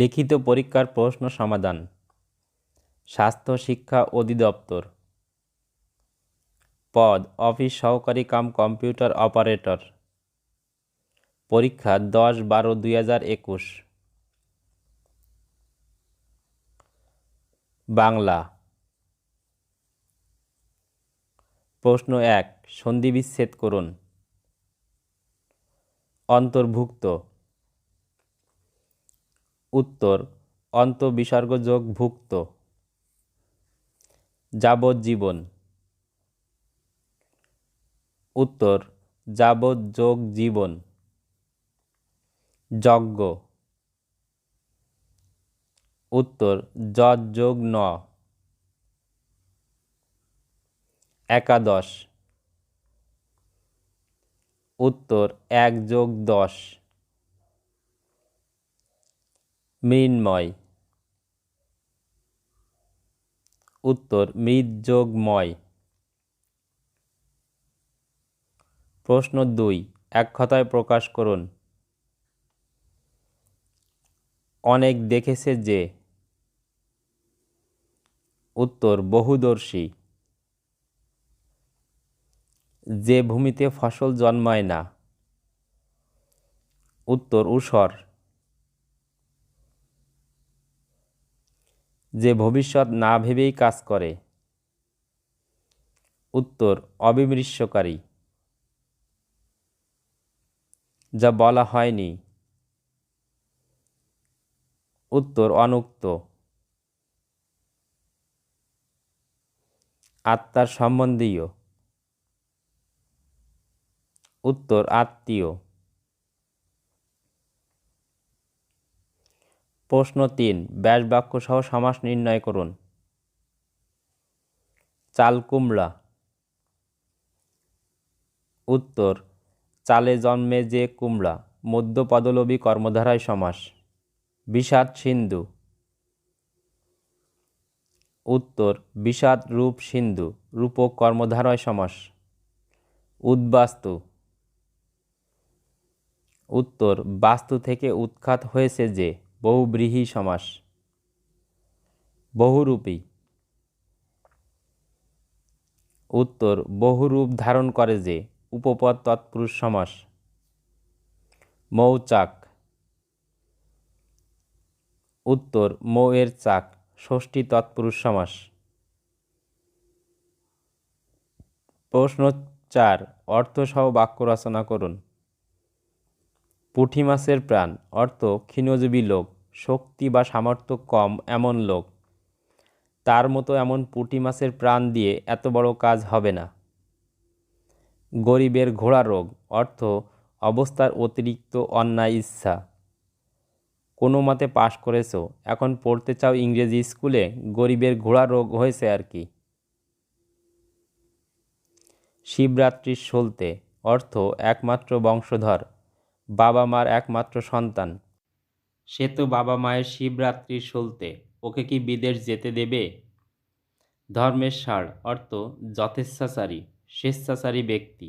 লিখিত পরীক্ষার প্রশ্ন সমাধান স্বাস্থ্য শিক্ষা অধিদপ্তর পদ অফিস সহকারী কাম কম্পিউটার অপারেটর পরীক্ষা দশ বারো দুই হাজার একুশ বাংলা প্রশ্ন এক সন্ধিবিচ্ছেদ করুন অন্তর্ভুক্ত উত্তর অন্তবিসর্গযোগ ভুক্ত যাবজ্জীবন উত্তর যাবজ্যোগ জীবন যজ্ঞ উত্তর যোগ ন একাদশ উত্তর এক যোগ দশ মৃন্ময় উত্তর মৃদযোগময় প্রশ্ন দুই এক কথায় প্রকাশ করুন অনেক দেখেছে যে উত্তর বহুদর্শী যে ভূমিতে ফসল জন্মায় না উত্তর উসর যে ভবিষ্যৎ না ভেবেই কাজ করে উত্তর অবিমৃশ্যকারী যা বলা হয়নি উত্তর অনুক্ত আত্মার সম্বন্ধীয় উত্তর আত্মীয় প্রশ্ন তিন ব্যাস বাক্য সহ সমাস নির্ণয় করুন চাল কুমড়া উত্তর চালে জন্মে যে কুমড়া মধ্যপদলবী কর্মধারায় সমাস বিষাদ সিন্ধু উত্তর বিষাদ রূপ সিন্ধু রূপক কর্মধারায় সমাস উদ্বাস্তু উত্তর বাস্তু থেকে উৎখাত হয়েছে যে বহুব্রীহি সমাস বহুরূপী উত্তর বহুরূপ ধারণ করে যে উপপদ তৎপুরুষ সমাস মৌচাক উত্তর মৌয়ের চাক ষষ্ঠী তৎপুরুষ সমাস প্রশ্ন চার অর্থসহ বাক্য রচনা করুন পুঁটি মাছের প্রাণ অর্থ ক্ষীণজীবী লোক শক্তি বা সামর্থ্য কম এমন লোক তার মতো এমন পুঁটি মাছের প্রাণ দিয়ে এত বড় কাজ হবে না গরিবের ঘোড়া রোগ অর্থ অবস্থার অতিরিক্ত অন্যায় ইচ্ছা কোনো মতে পাশ করেছো এখন পড়তে চাও ইংরেজি স্কুলে গরিবের ঘোড়া রোগ হয়েছে আর কি শিবরাত্রির সলতে অর্থ একমাত্র বংশধর বাবা মার একমাত্র সন্তান সে তো বাবা মায়ের শিবরাত্রি সলতে ওকে কি বিদেশ যেতে দেবে ধর্মের সার অর্থ যথেচ্ছাচারী স্বেচ্ছাচারী ব্যক্তি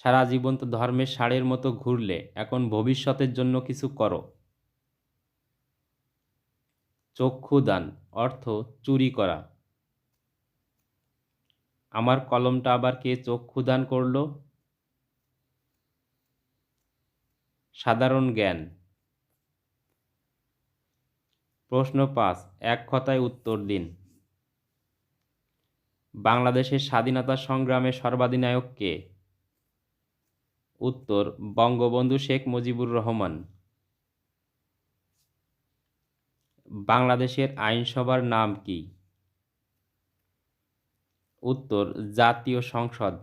সারা জীবন তো ধর্মের সারের মতো ঘুরলে এখন ভবিষ্যতের জন্য কিছু করো চক্ষুদান অর্থ চুরি করা আমার কলমটা আবার কে চক্ষুদান করলো সাধারণ জ্ঞান প্রশ্ন পাঁচ এক কথায় উত্তর দিন বাংলাদেশের স্বাধীনতা সংগ্রামে সর্বাধিনায়ক কে উত্তর বঙ্গবন্ধু শেখ মুজিবুর রহমান বাংলাদেশের আইনসভার নাম কি উত্তর জাতীয় সংসদ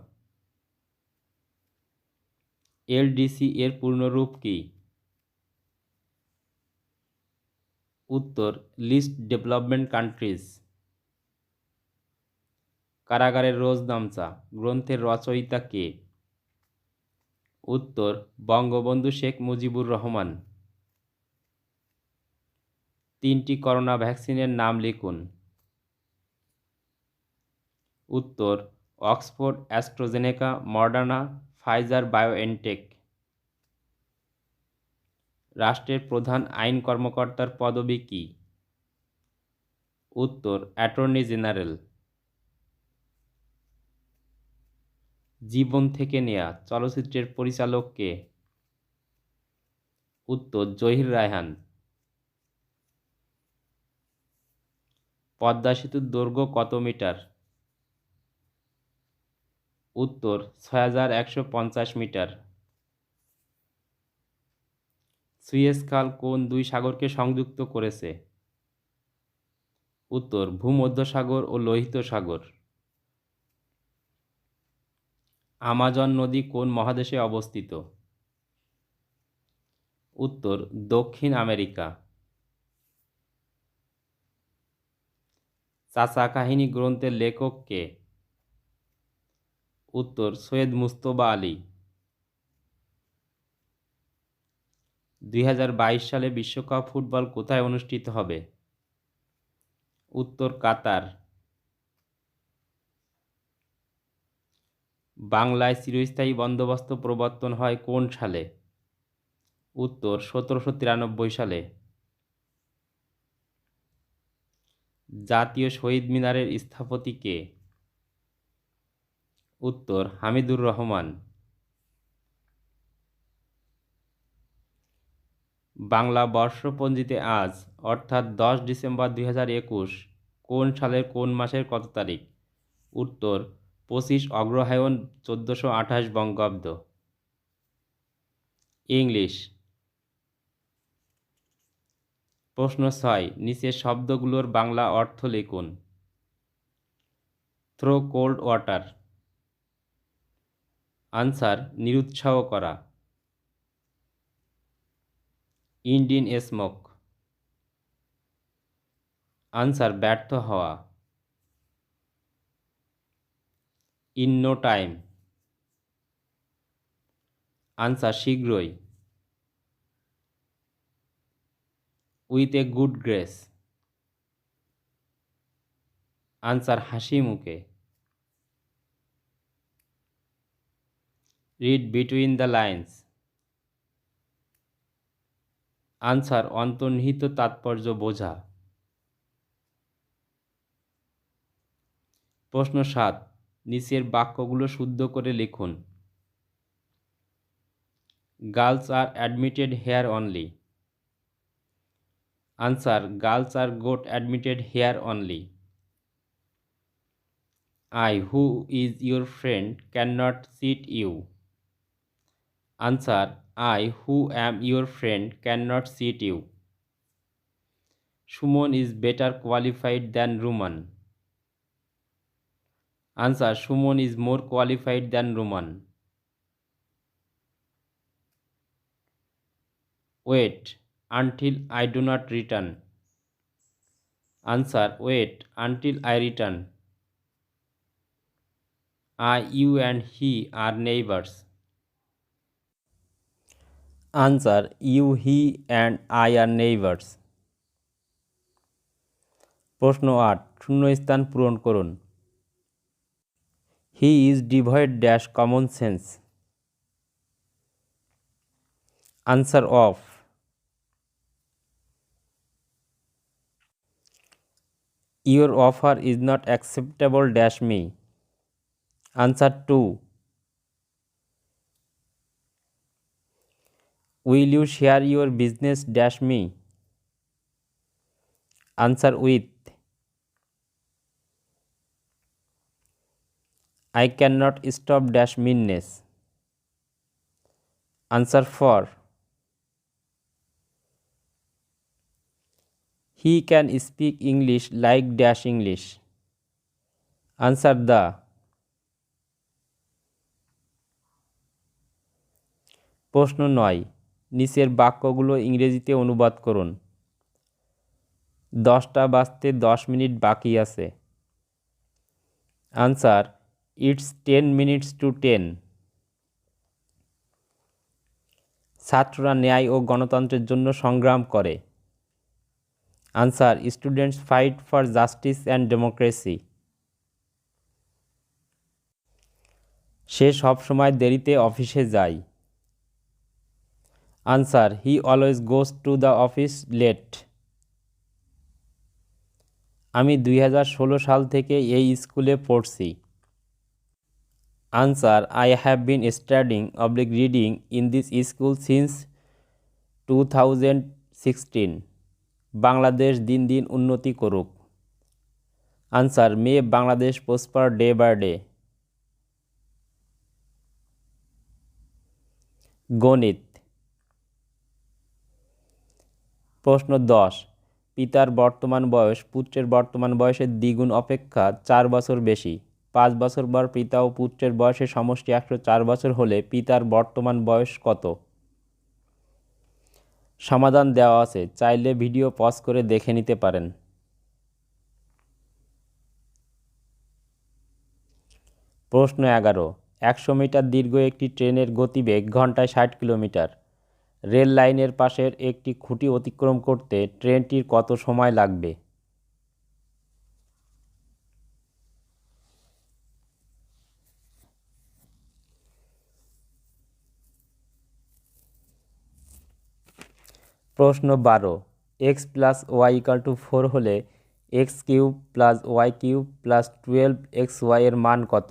এলডিসি এর পূর্ণরূপ কী উত্তর লিস্ট ডেভেলপমেন্ট কান্ট্রিজ কারাগারের রোজ নামচা গ্রন্থের রচয়িতা কে উত্তর বঙ্গবন্ধু শেখ মুজিবুর রহমান তিনটি করোনা ভ্যাকসিনের নাম লিখুন উত্তর Oxford AstraZeneca Moderna Pfizer BioNTech রাষ্ট্রের প্রধান আইন কর্মকর্তার পদবি কি উত্তর অ্যাটর্নি জেনারেল জীবন থেকে নেয়া চলচ্চিত্রের পরিচালক কে উত্তর জহির রায়হান পদ্মা সেতুর দৈর্ঘ্য কত মিটার উত্তর ছয় হাজার একশো পঞ্চাশ মিটার সুয়েস খাল কোন দুই সাগরকে সংযুক্ত করেছে উত্তর ভূমধ্যসাগর ও লোহিত সাগর আমাজন নদী কোন মহাদেশে অবস্থিত উত্তর দক্ষিণ আমেরিকা চাচা কাহিনী গ্রন্থের লেখক কে উত্তর সৈয়দ মুস্তবা আলী দুই সালে বিশ্বকাপ ফুটবল কোথায় অনুষ্ঠিত হবে উত্তর কাতার বাংলায় চিরস্থায়ী বন্দোবস্ত প্রবর্তন হয় কোন সালে উত্তর সতেরোশো তিরানব্বই সালে জাতীয় শহীদ মিনারের স্থাপতি কে উত্তর হামিদুর রহমান বাংলা বর্ষপঞ্জিতে আজ অর্থাৎ দশ ডিসেম্বর দু কোন সালের কোন মাসের কত তারিখ উত্তর পঁচিশ অগ্রহায়ণ চোদ্দোশো আঠাশ বঙ্গাব্দ ইংলিশ প্রশ্ন ছয় নিচের শব্দগুলোর বাংলা অর্থ লিখুন থ্রো কোল্ড ওয়াটার আনসার নিরুৎসাহ করা ইন্ডিন স্মোক আনসার ব্যর্থ হওয়া ইন নো টাইম আনসার শীঘ্রই with a good grace answer হাসি মুখে read between the lines answer অন্তর্নিহিত তাৎপর্য বোঝা প্রশ্ন সাত নিচের বাক্যগুলো শুদ্ধ করে লিখুন girls are admitted here only answer girls are got admitted here only I who is your friend can not sit you Answer: I, who am your friend, cannot seat you. Suman is better qualified than Roman. Answer: Suman is more qualified than Roman. Wait until I do not return. Answer: Wait until I return. I, you and he are neighbors. answer you he and i are neighbors প্রশ্ন আট শূন্যস্থান পূরণ করুন he is devoid dash common sense answer of your offer is not acceptable dash me answer to will you share your business dash me answer with I cannot stop dash meanness. Answer for He can speak English like dash English. Answer the প্রশ্ন নয় নিচের বাক্যগুলো ইংরেজিতে অনুবাদ করুন দশটা বাজতে দশ মিনিট বাকি আছে answer it's ten minutes to ten ছাত্ররা ন্যায় ও গণতন্ত্রের জন্য সংগ্রাম করে answer students fight for justice and democracy সে সব সময় দেরিতে অফিসে যায় answer he always goes to the office late আমি দুই সাল থেকে এই স্কুলে পড়ছি answer I have been studying oblique reading in this school since two thousand sixteen Bangladesh দিন দিন উন্নতি করুক answer may Bangladesh prosper day by day গণিত প্রশ্ন দশ পিতার বর্তমান বয়স পুত্রের বর্তমান বয়সের দ্বিগুণ অপেক্ষা চার বছর বেশি পাঁচ বছর পর পিতা ও পুত্রের বয়সের সমষ্টি একশো চার বছর হলে পিতার বর্তমান বয়স কত সমাধান দেওয়া আছে চাইলে ভিডিও পজ করে দেখে নিতে পারেন প্রশ্ন এগারো একশো মিটার দীর্ঘ একটি ট্রেনের গতিবেগ ঘন্টায় ষাট কিলোমিটার রেল লাইনের পাশের একটি খুঁটি অতিক্রম করতে ট্রেনটির কত সময় লাগবে প্রশ্ন বারো X plus Y equal to four হলে X cube plus Y cube plus twelve X ওয়াইয়ের মান কত